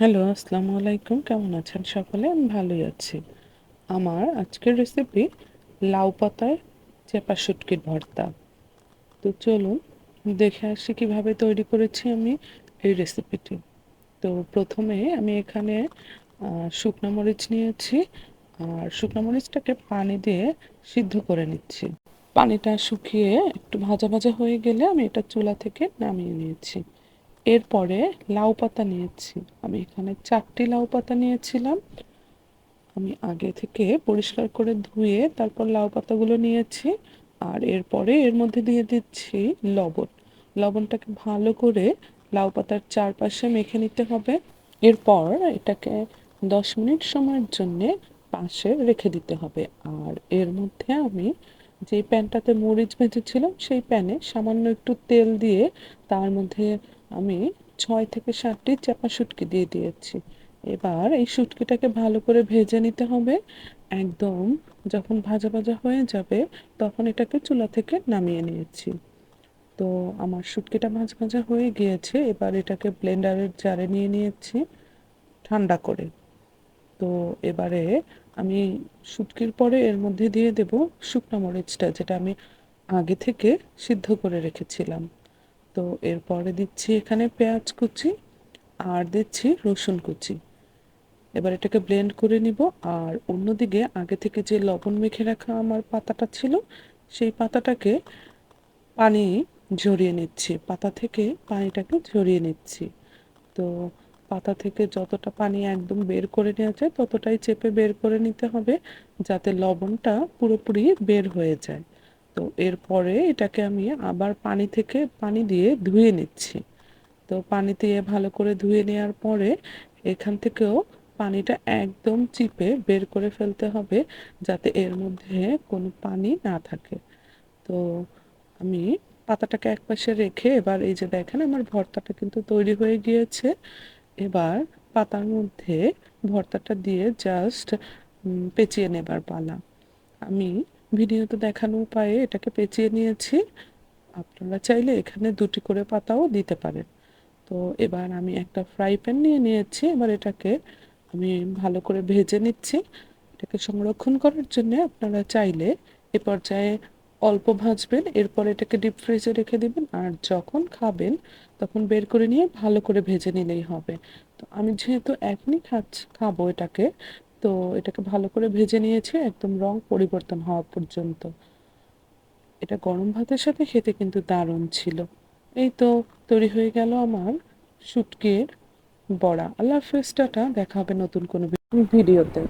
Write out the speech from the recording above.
Hello, আসসালামু আলাইকুম। কেমন আছেন সকলে? আমি ভালোই আছি। আমার আজকের রেসিপি লাউ পাতায় চেপা শুটকির ভর্তা। তো চলুন দেখে আসি কীভাবে তৈরি করেছি আমি এই রেসিপিটি তো প্রথমে আমি এখানে শুকনো মরিচ নিয়েছি আর শুকনো মরিচটাকে পানি দিয়ে সিদ্ধ করে নিচ্ছি। পানিটা শুকিয়ে একটু ভাজা ভাজা হয়ে গেলে আমি এটা চুলা থেকে নামিয়ে নিয়েছি। এরপরে লাউ পাতা নিয়েছি। আমি এখানে চারটি লাউ পাতা নিয়েছিলাম। আমি আগে থেকে পরিষ্কার করে ধুয়ে তারপর লাউ পাতাগুলো নিয়েছি। আর এরপরে এর মধ্যে দিয়ে দিচ্ছি লবণ। লবণটাকে ভালো করে লাউ পাতার চারপাশে মেখে নিতে হবে। এরপর এটাকে দশ মিনিট সময়ের জন্যে পাশে রেখে দিতে হবে। আর এর মধ্যে আমি যে প্যানটাতে মরিচ ভেজেছিলাম, সেই প্যানে সামান্য একটু তেল দিয়ে তার মধ্যে আমি ছয় থেকে সাতটি চাপা শুটকি দিয়ে দিয়েছি। এবার এই শুটকিটাকে ভালো করে ভেজে নিতে হবে। একদম যখন ভাজা ভাজা হয়ে যাবে, তখন এটাকে চুলা থেকে নামিয়ে নিয়েছি। তো আমার শুটকিটা ভাজা ভাজা হয়ে গিয়েছে, এবার এটাকে ব্লেন্ডারের জারে নিয়ে নিয়েছি ঠান্ডা করে। তো এবারে আমি শুটকির পরে এর মধ্যে দিয়ে দেব শুকনো মরিচটা, যেটা আমি আগে থেকে সিদ্ধ করে রেখেছিলাম। তো এরপরে দিচ্ছি এখানে পেঁয়াজ কুচি আর দিচ্ছি রসুন কুচি। এবার এটাকে ব্লেন্ড করে নিব। আর অন্যদিকে আগে থেকে যে লবণ মেখে রাখা আমার পাতাটা ছিল, সেই পাতাটাকে পানি ঝরিয়ে নিচ্ছি। পাতা থেকে পানিটাকে ঝরিয়ে নিচ্ছি। তো পাতা থেকে যতটা পানি একদম বের করে নেওয়া যায়, ততটাই চেপে বের করে নিতে হবে যাতে লবণটা পুরোপুরি বের হয়ে যায়। তো এরপরে এটাকে আমি আবার পানি থেকে পানি দিয়ে ধুয়ে নিচ্ছি। তো পানি দিয়ে ভালো করে ধুয়ে নেওয়ার পরে এখান থেকেও পানিটা একদম চিপে বের করে ফেলতে হবে যাতে এর মধ্যে কোনো পানি না থাকে। তো আমি পাতাটাকে একপাশে রেখে এবার এই যে দেখেন আমার ভর্তাটা কিন্তু তৈরি হয়ে গিয়েছে। এবার পাতার মধ্যে ভর্তাটা দিয়ে জাস্ট পেঁচিয়ে নেবার পালা। আমি ভিডিওতে দেখানো উপায়ে এটাকে পেঁচিয়ে নিয়েছি। আপনারা চাইলে এখানে দুটি করে পাতাও দিতে পারেন। তো এবার আমি একটা ফ্রাই প্যান নিয়ে নিয়েছি। এবার এটাকে আমি ভালো করে ভেজে নিচ্ছি। এটাকে সংরক্ষণ করার জন্য আপনারা চাইলে এ পর্যায়ে অল্প ভাজবেন, এরপর এটাকে ডিপ ফ্রিজে রেখে দিবেন। আর যখন খাবেন, তখন বের করে নিয়ে ভালো করে ভেজে নিলেই হবে। তো আমি যেহেতু এখনই খাচ্ছি, খাব এটাকে তো এটাকে ভালো করে ভেজে নিয়েছি, একদম রং পরিবর্তন হওয়া পর্যন্ত। এটা গরম ভাতের সাথে খেতে কিন্তু দারুণ ছিল। এই তো তৈরি হয়ে গেল আমার শুটকির বড়া। আল্লাহ টাটা। দেখা হবে নতুন কোনো ভিডিওতে।